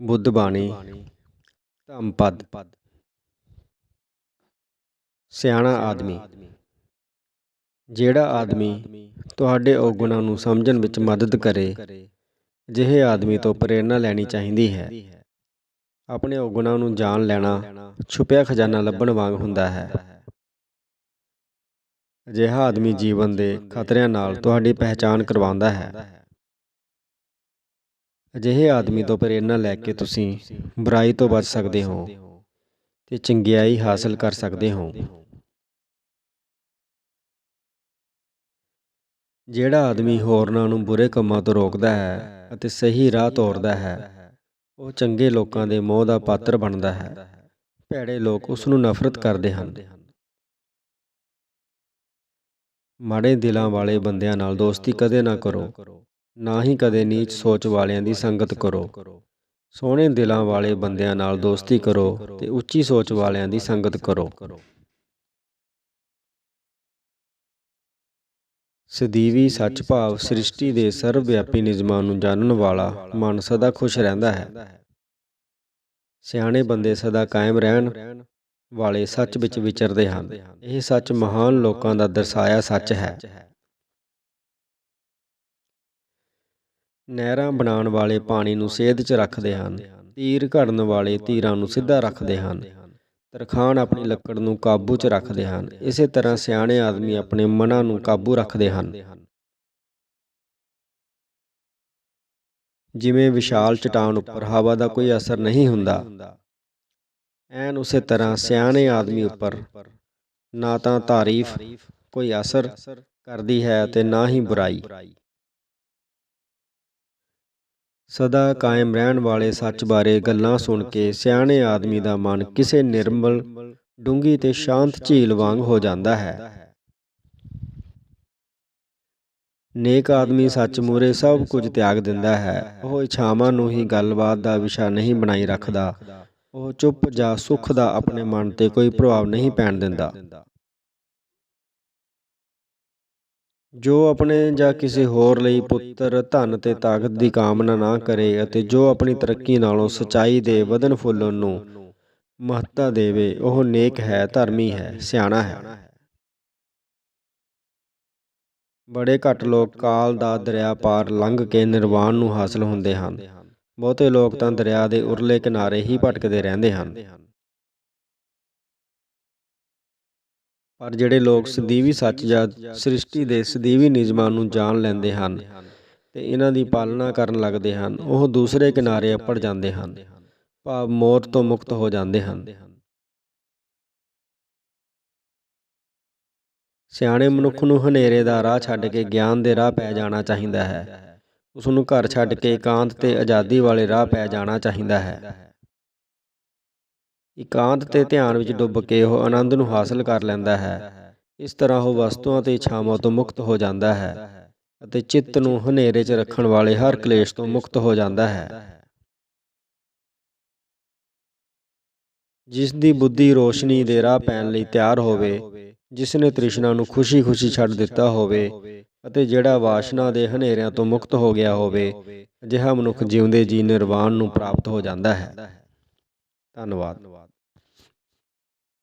ਬੁੱਧ ਬਾਣੀ ਧੰਮਪਦ ਸਿਆਣਾ ਆਦਮੀ। ਜਿਹੜਾ ਆਦਮੀ ਤੁਹਾਡੇ ਔਗੁਣਾਂ ਨੂੰ ਸਮਝਣ ਵਿੱਚ ਮਦਦ ਕਰੇ, ਜਿਹੇ ਆਦਮੀ ਤੋਂ ਪ੍ਰੇਰਣਾ ਲੈਣੀ ਚਾਹੀਦੀ ਹੈ। ਆਪਣੇ ਔਗੁਣਾਂ ਨੂੰ ਜਾਣ ਲੈਣਾ ਛੁਪਿਆ ਖਜ਼ਾਨਾ ਲੱਭਣ ਵਾਂਗ ਹੁੰਦਾ ਹੈ। ਅਜਿਹਾ ਆਦਮੀ ਜੀਵਨ ਦੇ ਖਤਰਿਆਂ ਨਾਲ ਤੁਹਾਡੀ ਪਹਿਚਾਣ ਕਰਵਾਉਂਦਾ ਹੈ। ਅਜਿਹੇ ਆਦਮੀ ਤੋਂ ਪ੍ਰੇਰਣਾ ਲੈ ਕੇ ਤੁਸੀਂ ਬੁਰਾਈ ਤੋਂ ਬਚ ਸਕਦੇ ਹੋ ਤੇ ਚੰਗਿਆਈ ਹਾਸਲ ਕਰ ਸਕਦੇ ਹੋ। ਜਿਹੜਾ ਆਦਮੀ ਹੋਰਨਾਂ ਨੂੰ ਬੁਰੇ ਕੰਮਾਂ ਤੋਂ ਰੋਕਦਾ ਹੈ ਅਤੇ ਸਹੀ ਰਾਹ ਤੋਰਦਾ ਹੈ, ਉਹ ਚੰਗੇ ਲੋਕਾਂ ਦੇ ਮੋਹ ਦਾ ਪਾਤਰ ਬਣਦਾ ਹੈ। ਭੈੜੇ ਲੋਕ ਉਸ ਨੂੰ ਨਫ਼ਰਤ ਕਰਦੇ ਹਨ। ਮਾੜੇ ਦਿਲਾਂ ਵਾਲੇ ਬੰਦਿਆਂ ਨਾਲ ਦੋਸਤੀ ਕਦੇ ਨਾ ਕਰੋ। ਨਾ ਹੀ ਕਦੇ ਨੀਚ ਸੋਚ ਵਾਲਿਆਂ ਦੀ ਸੰਗਤ ਕਰੋ। ਸੋਹਣੇ ਦਿਲਾਂ ਵਾਲੇ ਬੰਦਿਆਂ ਨਾਲ ਦੋਸਤੀ ਕਰੋ ਤੇ ਉੱਚੀ ਸੋਚ ਵਾਲਿਆਂ ਦੀ ਸੰਗਤ ਕਰੋ। ਸਦੀਵੀ ਸੱਚ ਭਾਵ ਸ੍ਰਿਸ਼ਟੀ ਦੇ ਸਰਵ ਵਿਆਪੀ ਨਿਯਮਾਂ ਨੂੰ ਜਾਣਨ ਵਾਲਾ ਮਨ ਸਦਾ ਖੁਸ਼ ਰਹਿੰਦਾ ਹੈ। ਸਿਆਣੇ ਬੰਦੇ ਸਦਾ ਕਾਇਮ ਰਹਿਣ ਵਾਲੇ ਸੱਚ ਵਿੱਚ ਵਿਚਰਦੇ ਹਨ। ਇਹ ਸੱਚ ਮਹਾਨ ਲੋਕਾਂ ਦਾ ਦਰਸਾਇਆ ਸੱਚ ਹੈ। ਨਹਿਰਾਂ ਬਣਾਉਣ ਵਾਲੇ ਪਾਣੀ ਨੂੰ ਸੇਧ 'ਚ ਰੱਖਦੇ ਹਨ। ਤੀਰ ਘੜਨ ਵਾਲੇ ਤੀਰਾਂ ਨੂੰ ਸਿੱਧਾ ਰੱਖਦੇ ਹਨ। ਤਰਖਾਨ ਆਪਣੀ ਲੱਕੜ ਨੂੰ ਕਾਬੂ 'ਚ ਰੱਖਦੇ ਹਨ। ਇਸੇ ਤਰ੍ਹਾਂ ਸਿਆਣੇ ਆਦਮੀ ਆਪਣੇ ਮਨਾਂ ਨੂੰ ਕਾਬੂ ਰੱਖਦੇ ਹਨ। ਜਿਵੇਂ ਵਿਸ਼ਾਲ ਚਟਾਨ ਉੱਪਰ ਹਵਾ ਦਾ ਕੋਈ ਅਸਰ ਨਹੀਂ ਹੁੰਦਾ। ਐਨ ਉਸੇ ਤਰ੍ਹਾਂ ਸਿਆਣੇ ਆਦਮੀ ਉੱਪਰ ਨਾ ਤਾਂ ਤਾਰੀਫ ਕੋਈ ਅਸਰ ਕਰਦੀ ਹੈ ਤੇ ਨਾ ਹੀ ਬੁਰਾਈ। ਸਦਾ ਕਾਇਮ ਰਹਿਣ ਵਾਲੇ ਸੱਚ ਬਾਰੇ ਗੱਲਾਂ ਸੁਣ ਕੇ ਸਿਆਣੇ ਆਦਮੀ ਦਾ ਮਨ ਕਿਸੇ ਨਿਰਮਲ ਡੂੰਗੀ ਤੇ ਸ਼ਾਂਤ ਝੀਲ ਵਾਂਗ ਹੋ ਜਾਂਦਾ ਹੈ। ਨੇਕ ਆਦਮੀ ਸੱਚ ਮੂਰੇ ਸਭ ਕੁਝ ਤਿਆਗ ਦਿੰਦਾ ਹੈ। ਉਹ ਇਛਾਵਾਂ ਨੂੰ ਹੀ ਗੱਲਬਾਤ ਦਾ ਵਿਸ਼ਾ ਨਹੀਂ ਬਣਾਈ ਰੱਖਦਾ। ਉਹ ਚੁੱਪ ਜਾਂ ਸੁੱਖ ਦਾ ਆਪਣੇ ਮਨ ਤੇ ਕੋਈ ਪ੍ਰਭਾਵ ਨਹੀਂ ਪੈਣ ਦਿੰਦਾ। ਜੋ ਆਪਣੇ ਜਾਂ ਕਿਸੇ ਹੋਰ ਲਈ ਪੁੱਤਰ, ਧਨ ਤੇ ਤਾਕਤ ਦੀ ਕਾਮਨਾ ਨਾ ਕਰੇ ਅਤੇ ਜੋ ਆਪਣੀ ਤਰੱਕੀ ਨਾਲੋਂ ਸਚਾਈ ਦੇ ਵਧਨ ਫੁੱਲਣ ਨੂੰ ਮਹੱਤਤਾ ਦੇਵੇ, ਉਹ ਨੇਕ ਹੈ, ਧਰਮੀ ਹੈ, ਸਿਆਣਾ ਹੈ। ਬੜੇ ਘੱਟ ਲੋਕ ਕਾਲ ਦਾ ਦਰਿਆ ਪਾਰ ਲੰਘ ਕੇ ਨਿਰਵਾਣ ਨੂੰ ਹਾਸਲ ਹੁੰਦੇ ਹਨ। ਬਹੁਤੇ ਲੋਕ ਤਾਂ ਦਰਿਆ ਦੇ ਉਰਲੇ ਕਿਨਾਰੇ ਹੀ ਭਟਕਦੇ ਰਹਿੰਦੇ ਹਨ। ਪਰ ਜਿਹੜੇ ਲੋਕ ਸਦੀਵੀ ਸੱਚ ਜਾਂ ਸ੍ਰਿਸ਼ਟੀ ਦੇ ਸਦੀਵੀ ਨਿਯਮਾਂ ਨੂੰ ਜਾਣ ਲੈਂਦੇ ਹਨ ਤੇ ਇਹਨਾਂ ਦੀ ਪਾਲਣਾ ਕਰਨ ਲੱਗਦੇ ਹਨ, ਉਹ ਦੂਸਰੇ ਕਿਨਾਰੇ ਅੱਪੜ ਜਾਂਦੇ ਹਨ, ਭਾਵ ਮੌਤ ਤੋਂ ਮੁਕਤ ਹੋ ਜਾਂਦੇ ਹਨ। ਸਿਆਣੇ ਮਨੁੱਖ ਨੂੰ ਹਨੇਰੇ ਦਾ ਰਾਹ ਛੱਡ ਕੇ ਗਿਆਨ ਦੇ ਰਾਹ ਪੈ ਜਾਣਾ ਚਾਹੀਦਾ ਹੈ। ਉਸ ਨੂੰ ਘਰ ਛੱਡ ਕੇ ਇਕਾਂਤ ਤੇ ਆਜ਼ਾਦੀ ਵਾਲੇ ਰਾਹ ਪੈ ਜਾਣਾ ਚਾਹੀਦਾ ਹੈ। ਇਕਾਂਤ ਤੇ ਧਿਆਨ ਵਿੱਚ ਡੁੱਬ ਕੇ ਉਹ ਆਨੰਦ ਨੂੰ ਹਾਸਲ ਕਰ ਲੈਂਦਾ ਹੈ। ਇਸ ਤਰ੍ਹਾਂ ਉਹ ਵਸਤੂਆਂ ਤੇ ਇਛਾਵਾਂ ਤੋਂ ਮੁਕਤ ਹੋ ਜਾਂਦਾ ਹੈ ਅਤੇ ਚਿੱਤ ਨੂੰ ਹਨੇਰੇ 'ਚ ਰੱਖਣ ਵਾਲੇ ਹਰ ਕਲੇਸ਼ ਤੋਂ ਮੁਕਤ ਹੋ ਜਾਂਦਾ ਹੈ। ਜਿਸ ਦੀ ਬੁੱਧੀ ਰੋਸ਼ਨੀ ਦੇ ਰਾਹ ਪੈਣ ਲਈ ਤਿਆਰ ਹੋਵੇ ਜਿਸ ਨੇ ਤ੍ਰਿਸ਼ਨਾ ਨੂੰ ਖੁਸ਼ੀ-ਖੁਸ਼ੀ ਛੱਡ ਦਿੱਤਾ ਹੋਵੇ ਅਤੇ ਜਿਹੜਾ ਵਾਸ਼ਨਾ ਦੇ ਹਨੇਰਿਆਂ ਤੋਂ ਮੁਕਤ ਹੋ ਗਿਆ ਹੋਵੇ ਅਜਿਹਾ ਮਨੁੱਖ ਜਿਉਂਦੇ ਜੀ ਨਿਰਵਾਣ ਨੂੰ ਪ੍ਰਾਪਤ ਹੋ ਜਾਂਦਾ ਹੈ। ਧੰਨਵਾਦ।